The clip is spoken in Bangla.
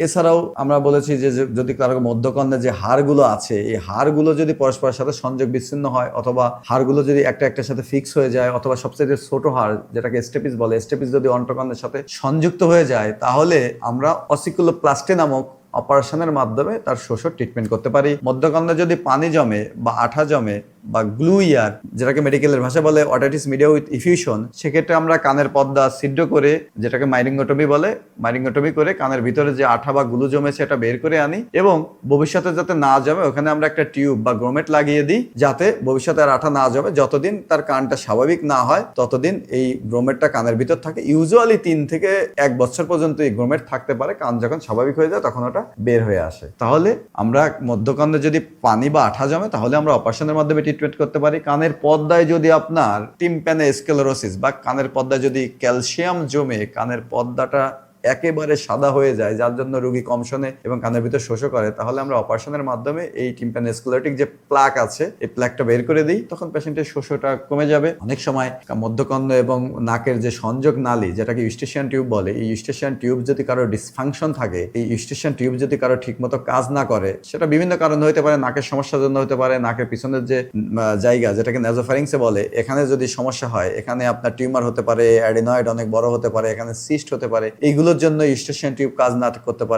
এছাড়াও আমরা বলেছি যে যদি কারও মধ্যকর্ণে যে হাড়গুলো আছে, এই হাড়গুলো যদি পরস্পরের সাথে সংযোগ বিচ্ছিন্ন হয় অথবা হাড়গুলো যদি একটা একটার সাথে ফিক্স হয়ে যায় অথবা সবচেয়ে ছোট হাড়, যেটাকে স্টেপিস বলে স্টেপিস যদি অন্টকর্ণের সাথে সংযুক্ত হয়ে যায়, তাহলে আমরা অসিকুলোপ্লাস্টি নামক অপারেশনের মাধ্যমে তার শোষণ ট্রিটমেন্ট করতে পারি। মধ্যকর্ণে যদি পানি জমে বা আঠা জমে বা গ্লু ইয়ার যেটাকে মেডিকেলের ভাষায় বলে অটাইটিস মিডিয়া উইথ ইফিউশন সেক্ষেত্রে আমরা কানের পর্দা ছিদ্র করে, যেটাকে মাইরিঙ্গোটমি বলে মাইরিঙ্গোটমি করে কানের ভিতরে যে আঠা বা গ্লু জমেছে এটা বের করে আনি এবং ভবিষ্যতে যাতে না জমে, ওখানে আমরা একটা টিউব বা গ্রোমেট লাগিয়ে দিই যাতে ভবিষ্যতে আর আঠা না জমে। যতদিন তার কানটা স্বাভাবিক না হয়, ততদিন এই গ্রোমেটটা কানের ভিতর থাকে। ইউজুয়ালি তিন থেকে এক বছর পর্যন্ত এই গ্রোমেট থাকতে পারে। কান যখন স্বাভাবিক হয়ে যায়, তখন ওটা বের হয়ে আসে। তাহলে আমরা মধ্যকানে যদি পানি বা আঠা জমে, তাহলে আমরা অপারেশনের মাধ্যমে ট্রিটমেন্ট করতে পারি। কানের পর্দায় যদি আপনার টিম্প্যানে স্কেলোরোসিস বা কানের পর্দায় যদি ক্যালসিয়াম জমে, কানের পর্দাটা একেবারে সাদা হয়ে যায়, যার জন্য রোগী কম শোনে এবং কানের ভিতর শোষ করে, তাহলে আমরা অপারেশনের মাধ্যমে এই টিম্প্যানোস্কুলেটিক যে প্লাক আছে, এই প্লাকটা বের করে দিই, তখন পেশেন্টের শোষটা কমে যাবে। অনেক সময় মধ্যকর্ণ এবং নাকের যে সংযোগ নালী, যেটাকে ইউস্টেশিয়ান টিউব বলে, এই ইউস্টেশিয়ান টিউব যদি কারও ডিসফাংশন থাকে, এই ইউস্টেশিয়ান টিউব যদি কারও ঠিকমতো কাজ না করে, সেটা বিভিন্ন কারণে হতে পারে, নাকের সমস্যার জন্য হতে পারে, নাকের পিছনের যে জায়গা, যেটাকে নেজোফারিংসে বলে, এখানে যদি সমস্যা হয়, এখানে আপনার টিউমার হতে পারে, অ্যাডিনয়েড অনেক বড় হতে পারে, এখানে সিস্ট হতে পারে জন্য স্টেশনটি কাজ না করতে পারে।